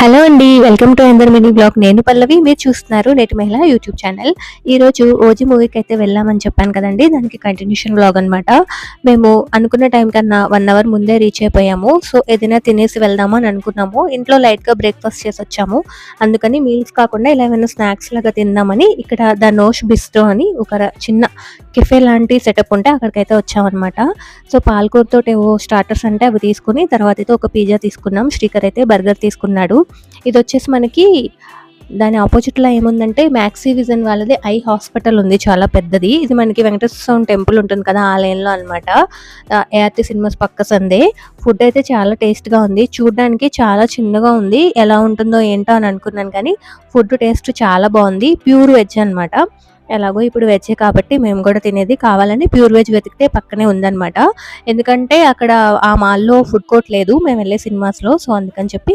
Hello అండి welcome to అందర్ mini blog. నేను పల్లవి మీరు చూస్తున్నారు నేటి మహిళ యూట్యూబ్ ఛానల్. ఈ రోజు ఓజీ మూవీకి అయితే వెళ్ళామని చెప్పాను కదండి దానికి కంటిన్యూషన్ బ్లాగ్ అన్నమాట. మేము అనుకున్న టైం కన్నా వన్ అవర్ ముందే రీచ్ అయిపోయాము. సో ఏదైనా తినేసి వెళ్దాము అని అనుకున్నాము. ఇంట్లో లైట్గా బ్రేక్ఫాస్ట్ చేసి వచ్చాము. అందుకని మీల్స్ కాకుండా ఇలా ఏమైనా స్నాక్స్ లాగా తిందామని ఇక్కడ ద నోష్ బిస్ట్రో అని ఒక చిన్న కెఫే లాంటి సెటప్ ఉంటే అక్కడికైతే వచ్చామన్నమాట. సో పాలకూరతో ఏవో స్టార్టర్స్ అంటే అవి తీసుకుని తర్వాత అయితే ఒక పిజ్జా తీసుకున్నాం. శ్రీకర్ అయితే బర్గర్ తీసుకున్నాం తీసుకున్నాడు. ఇది వచ్చేసి మనకి దాని ఆపోజిట్లో ఏముందంటే మ్యాక్సీ విజన్ వాళ్ళది ఐ హాస్పిటల్ ఉంది చాలా పెద్దది. ఇది మనకి వెంకటేశ్వర స్వామి టెంపుల్ ఉంటుంది కదా ఆలయంలో అనమాట ఏఆర్టీ సినిమాస్ పక్క సందే. ఫుడ్ అయితే చాలా టేస్ట్గా ఉంది. చూడడానికి చాలా చిన్నగా ఉంది. ఎలా ఉంటుందో ఏంటో అని అనుకున్నాను కానీ ఫుడ్ టేస్ట్ చాలా బాగుంది. ప్యూర్ వెజ్ అన్నమాట. ఎలాగో ఇప్పుడు వెజ్ కాబట్టి మేము కూడా తినేది కావాలని ప్యూర్ వెజ్ వెతికితే పక్కనే ఉందన్నమాట. ఎందుకంటే అక్కడ ఆ మాల్లో ఫుడ్ కోర్ట్ లేదు. మేము వెళ్ళే సినిమాస్లో సో అందుకని చెప్పి